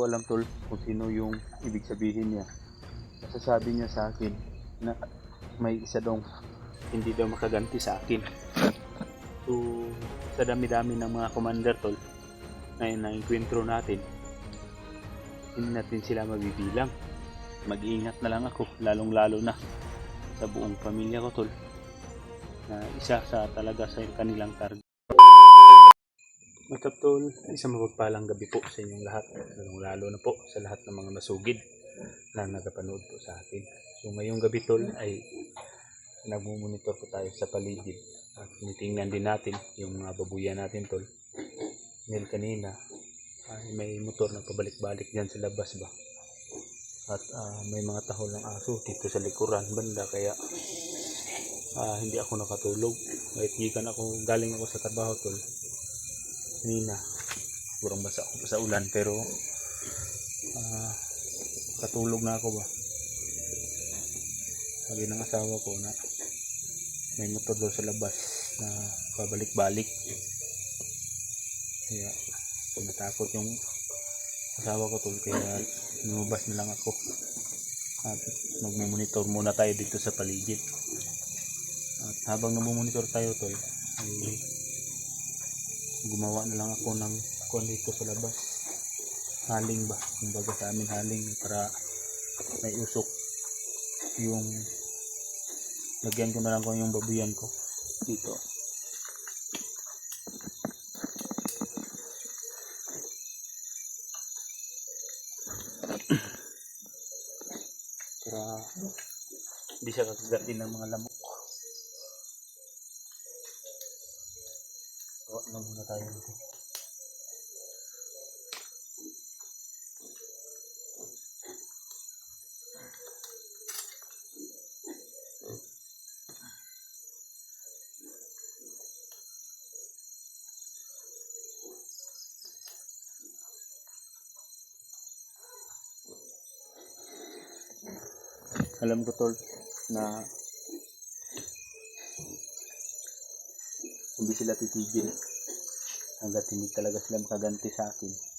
ko alam tol kung sino yung ibig sabihin niya. Masasabi niya sa akin na may isa daw hindi daw makaganti sa akin. So, sa dami-dami ng mga commander tol na na-encuentro natin, hindi natin sila mabibilang. Mag-iingat na lang ako, lalong-lalo na sa buong pamilya ko tol na isa sa talaga sa kanilang target. What's up? Isang mapagpalang gabi po sa inyong lahat. Lalo na po sa lahat ng mga masugid na nagapanood po sa atin. So ngayong gabi tol ay nagmumonitor po tayo sa paligid at tinitingnan din natin yung mga babuyan natin tol. Dahil kanina ay may motor na pabalik-balik dyan sa labas ba. At ah, may mga tahol ng aso dito sa likuran banda kaya ah, hindi ako nakatulog. Kahit gikan ako, galing ako sa trabaho tol kanina kurang basa ako sa ulan pero ah, katulog na ako ba? Sabi ng asawa ko na may motor daw sa labas na pabalik-balik. Kaya natakot yung asawa ko tol kaya lumabas na lang ako. At magmumonitor muna tayo dito sa paligid. At habang namumonitor tayo tol ay gumawa na lang ako ng kuwan dito sa labas. Haling ba? Kumbaga sa amin haling para may usok yung lagyan ko na lang ko yung babuyan ko. Dito. Para hindi siya kagatin ng mga lamok Gawa na muna tayo dito. Alam ko tol na hindi sila titigil hanggat hindi talaga sila makaganti sa akin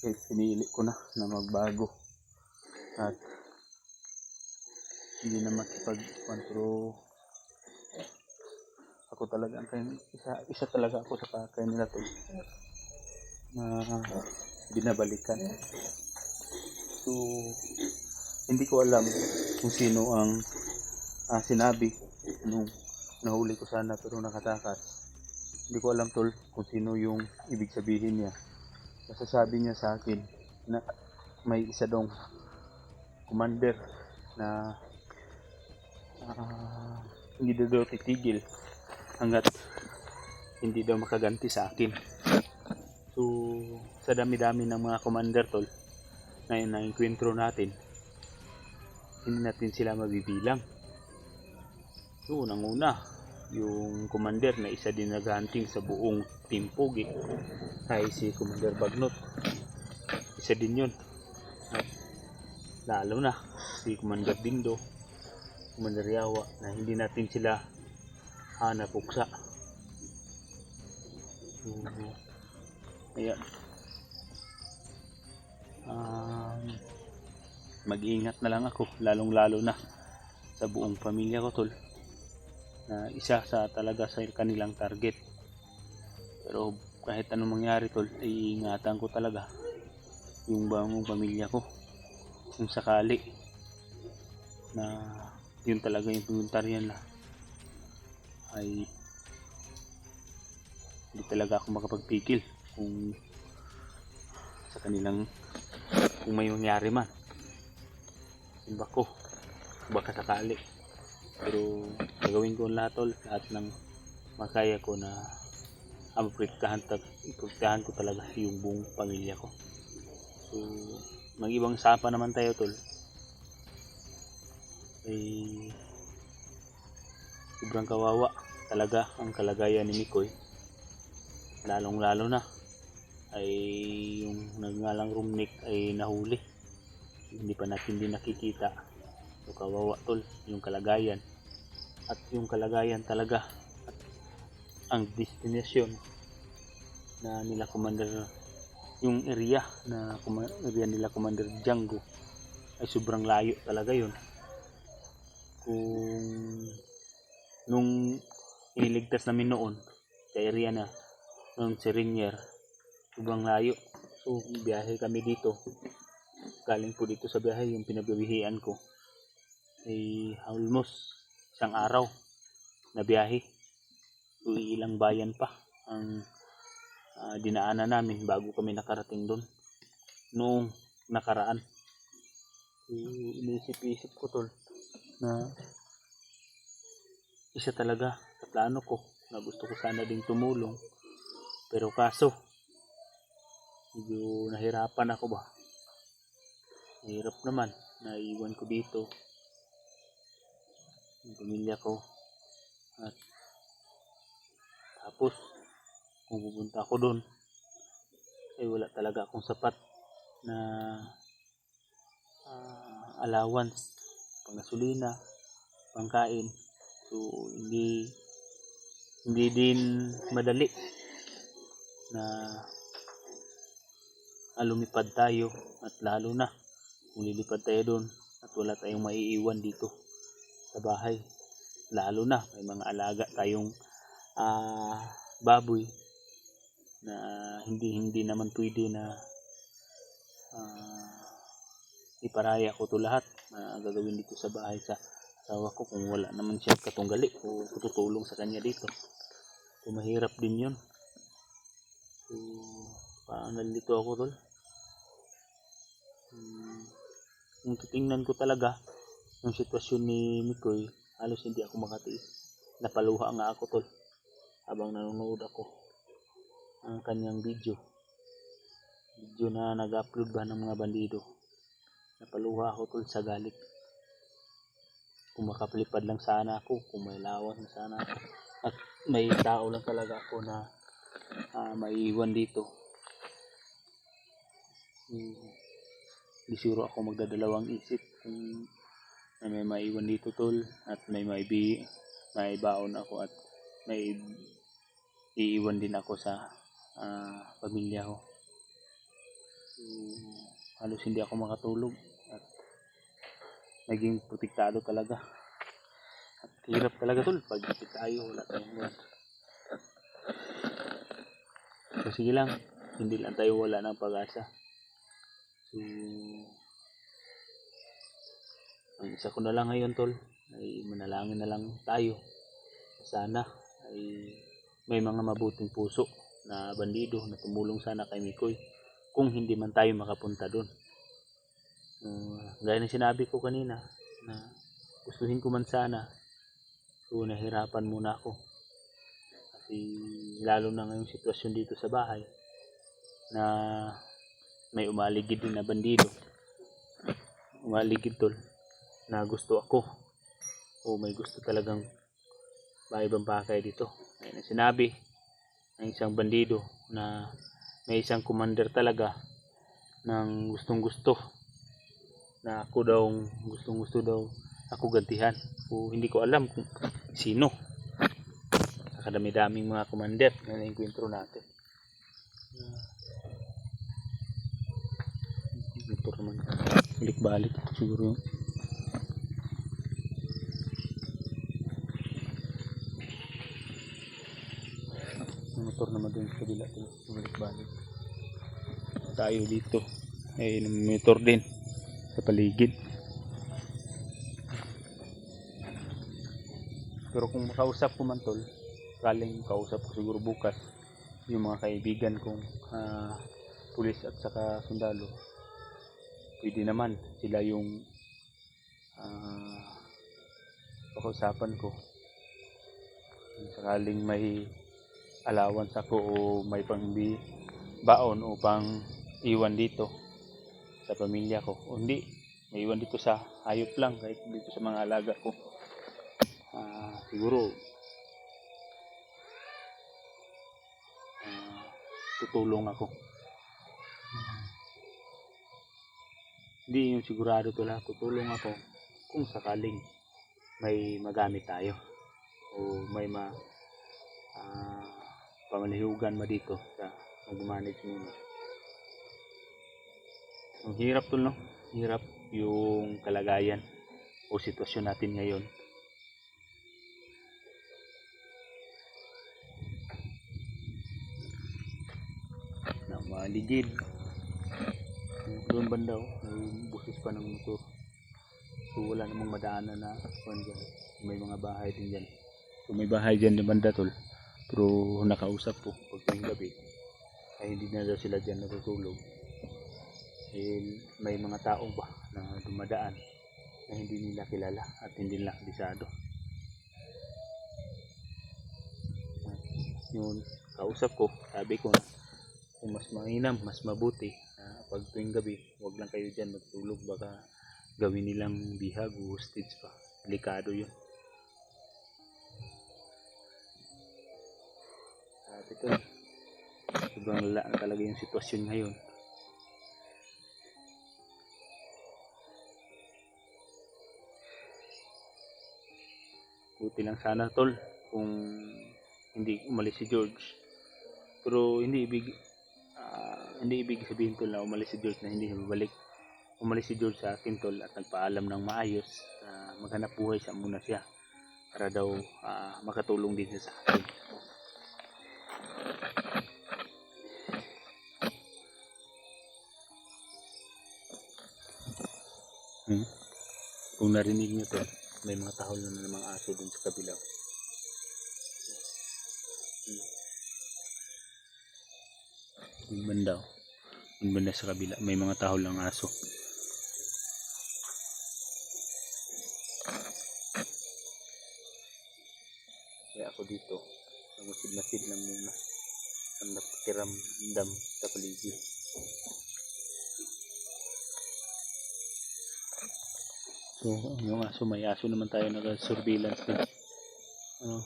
eh pinili ko na na magbago. At hindi na makipag-control. Ako talaga ang kain isa, isa talaga ako sa kakay nila to na binabalikan. So hindi ko alam kung sino ang ah, sinabi nung nahuli ko sana pero nakatakas hindi ko alam tol kung sino yung ibig sabihin niya. Masasabi niya sa akin na may isa daw commander na ah, hindi daw daw titigil hanggat hindi daw makaganti sa akin. So, sa dami-dami ng mga commander tol na na-encuentro natin, hindi natin sila mabibilang. So, unang-una, yung commander na isa din naghunting sa buong Team Pogi. Ay si Commander Bagnot. Isa din yun. At lalo na si Commander Dindo Commander Yawa na hindi natin sila hanap uksa. Ayan. Um, mag-iingat na lang ako lalong lalo na sa buong pamilya ko tol na isa sa talaga sa kanilang target. Pero kahit anong mangyari tol iingatan ko talaga yung bangong pamilya ko. Kung sakali na yun talaga yung pumuntaryan na ay hindi talaga ako makapagpigil kung sa kanilang kung may mangyari man. Simba ko baka sakali pero gagawin ko lahat tol. Lahat ng makaya ko na ang protektahan, protektahan ko talaga yung buong pamilya ko. So mag ibang sapa naman tayo tol. Ay sobrang kawawa talaga ang kalagayan ni Mikoy. Lalong lalo na ay yung nagngalang roomnik ay nahuli. Hindi pa natin din nakikita. So kawawa tol yung kalagayan at yung kalagayan talaga at ang destination na nila Commander yung area na area nila Commander Django ay sobrang layo talaga yun. Kung nung iniligtas namin noon sa area na ng Serenier sobrang layo. So biyahe kami dito. Galing po dito sa biyahe yung pinabibihian ko ay almost isang araw na biyahe. So ilang bayan pa ang ah, dinaanan namin bago kami nakarating doon noong nakaraan. Inisip-isip ko tol na isa talaga sa plano ko na gusto ko sana ding tumulong. Pero kaso medyo nahirapan ako ba? Mahirap naman. Naiwan ko dito. Yung pamilya ko. At tapos, kung pupunta ako doon, ay wala talaga akong sapat na ah, allowance, pangasolina, pangkain. So, hindi hindi din madali na ah, lumipad tayo at lalo na kung lilipad tayo doon at wala tayong maiiwan dito sa bahay. Lalo na may mga alaga tayong ah, baboy na hindi hindi naman pwede na ah, iparaya ko to lahat na gagawin dito sa bahay sa asawa ko kung wala naman siya katunggali o tutulong sa kanya dito. So mahirap din yun. So parang ako tol. Hmm, kung titingnan ko talaga yung sitwasyon ni Mikoy, halos hindi ako makatiis. Napaluha nga ako tol habang nanonood ako ang kanyang video. Video na nag-upload ba ng mga bandido. Napaluha ako tol sa galit. Kung makapalipad lang sana ako, kung may lawas na sana ako. At may tao lang talaga ako na ah, maiiwan dito. Hmm di sure ako magdadalawang isip kung na may maiwan dito tol at may maibi may baon ako at may iiwan din ako sa ah, pamilya ko. So, halos hindi ako makatulog at naging protektado talaga. At hirap talaga tol pag tayo wala tayong buwan. So sige lang hindi lang tayo wala ng pag-asa. So, ang isa ko na lang ngayon tol, ay manalangin na lang tayo. Sana ay may mga mabuting puso na bandido na tumulong sana kay Mikoy kung hindi man tayo makapunta doon. Uh, gaya ng sinabi ko kanina na gustuhin ko man sana so nahirapan muna ako kasi lalo na ngayong sitwasyon dito sa bahay na may umaligid din na bandido umaligid tol na gusto ako. O may gusto talagang maibang pakay dito. Ayun ang sinabi ng isang bandido na may isang commander talaga ng gustong gusto. Na ako daw gustong gusto daw ako gantihan. O hindi ko alam kung sino. Sa kadami-daming mga commander na nainkwentro natin. Motor naman balik-balik siguro. yung motor naman dun sa kabila. Balik-balik. Tayo dito. Ay motor din. Sa paligid. Pero kung makausap ko man tol kaling kausap ko siguro bukas yung mga kaibigan kong ah, pulis at saka sundalo pwede naman sila yung ah pag-usapan ko. Sakaling may allowance ako o may pangbi baon o pang iwan dito sa pamilya ko. O hindi may iwan dito sa hayop lang kahit dito sa mga alaga ko. Ah, siguro ah, tutulong ako. Hindi yung sigurado to lahat tutulong ako kung sakaling may magamit tayo o may ma ah, pamalihugan ma dito sa mag-manage muna Ang hirap tol no? Hirap yung kalagayan o sitwasyon natin ngayon. Na maligid. Doon banda oh, may busis pa ng motor. So wala namang madaanan na. May mga bahay din dyan. So may bahay dyan di banda tol. Pero nakausap po pag tuwing gabi ay hindi na daw sila dyan natutulog. Eh, may mga tao ba na dumadaan na hindi nila kilala at hindi nila kabisado. Yun, kausap ko, sabi ko kung mas mainam, mas mabuti na pag tuwing gabi, huwag lang kayo dyan magtulog baka gawin nilang bihag o hostage pa. Delikado yun. Ito, sobrang lala na talaga yung sitwasyon ngayon. Buti lang sana tol kung hindi umalis si George. Pero hindi ibig ah, hindi ibig sabihin tol na umalis si George na hindi siya babalik. Umalis si George sa akin tol at nagpaalam ng maayos na maghanap buhay siya muna siya para daw ah, makatulong din siya sa akin. Hmm? Kung narinig niyo to, may mga tahol na namang aso dun sa kabila. Yung banda, yung banda sa kabila, may mga tahol ng aso. Kaya ako dito, namusid-masid lang muna. Ang napakiramdam sa paligid. So, yung aso, may aso naman tayo nag-surveillance din. Ano?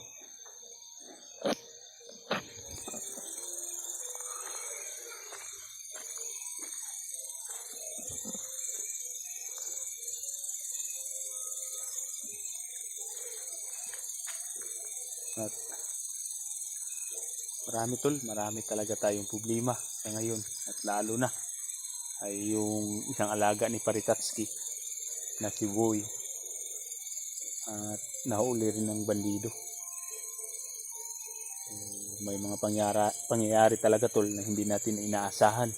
At marami tol, marami talaga tayong problema sa ngayon at lalo na ay yung isang alaga ni Paritatsky na si Boy. At nahuli rin ng bandido. May mga pangyara, pangyayari talaga tol na hindi natin inaasahan.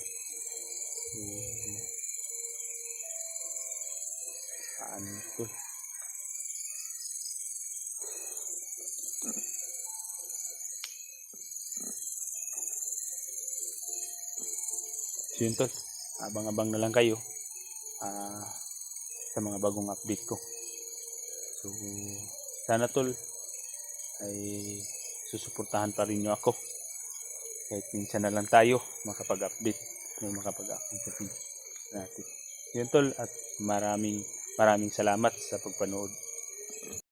Paano tol so yun tol. Abang-abang na lang kayo. Ah sa mga bagong update ko. So, sana tol ay susuportahan pa rin nyo ako. Kahit minsan na lang tayo makapag-update may makapag-update sa page natin. Yun tol at maraming maraming salamat sa pagpanood.